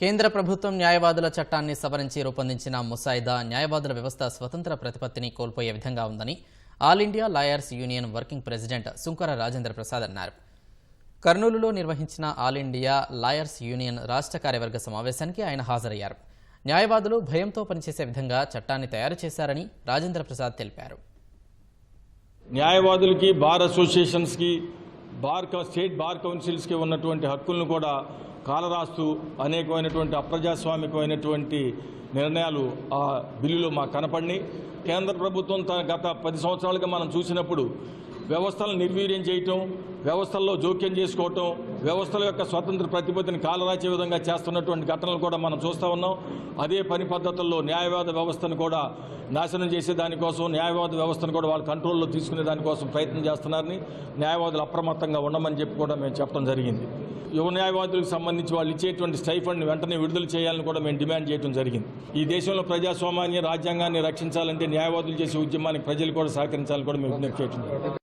కేంద్ర ప్రభుత్వం న్యాయవాదుల చట్టాన్ని సవరించి రూపొందించిన ముసాయిదా న్యాయవాదుల వ్యవస్థ స్వతంత్ర ప్రతిపత్తిని కోల్పోయే విధంగా ఉందని all India lawyers union working president Sunkara Rajendra Prasad అన్నారు. కర్నూలులో నిర్వహించిన ఆల్ ఇండియా లాయర్స్ యూనియన్ రాష్ట్ర కార్యవర్గ సమావేశానికి ఆయన హాజరయ్యారు. న్యాయవాదులు భయంతో పనిచేసే విధంగా చట్టాన్ని తయారు చేశారని రాజేంద్ర ప్రసాద్ తెలిపారు. న్యాయవాదులకి బార్ అసోసియేషన్స్కి బార్ స్టేట్ బార్ కౌన్సిల్స్కి ఉన్నటువంటి హక్కులను కూడా కాలరాస్తూ అనేకమైనటువంటి అప్రజాస్వామికమైనటువంటి నిర్ణయాలు ఆ బిల్లులో మాకు కనపడినాయి. కేంద్ర ప్రభుత్వం గత పది సంవత్సరాలుగా మనం చూసినప్పుడు వ్యవస్థలను నిర్వీర్యం చేయటం వ్యవస్థల్లో జోక్యం చేసుకోవటం వ్యవస్థల యొక్క స్వతంత్ర ప్రతిపత్తిని కాలరాచే విధంగా చేస్తున్నటువంటి ఘటనలు కూడా మనం చూస్తూ ఉన్నాం. అదే పని పద్ధతుల్లో న్యాయవాద వ్యవస్థను కూడా నాశనం చేసే దానికోసం న్యాయవాద వ్యవస్థను కూడా వాళ్ళ కంట్రోల్లో తీసుకునే దానికోసం ప్రయత్నం చేస్తున్నారని న్యాయవాదులు అప్రమత్తంగా ఉండమని చెప్పి కూడా మేము చెప్పడం జరిగింది. యువ న్యాయవాదులకు సంబంధించి వాళ్ళు ఇచ్చేటువంటి స్టైఫండ్ని వెంటనే విడుదల చేయాలని కూడా మేము డిమాండ్ చేయడం జరిగింది. ఈ దేశంలో ప్రజాస్వామ్యాన్ని రాజ్యాంగాన్ని రక్షించాలంటే న్యాయవాదులు చేసే ఉద్యమానికి ప్రజలు కూడా సహకరించాలని కూడా మేము విజ్ఞప్తి చేయడం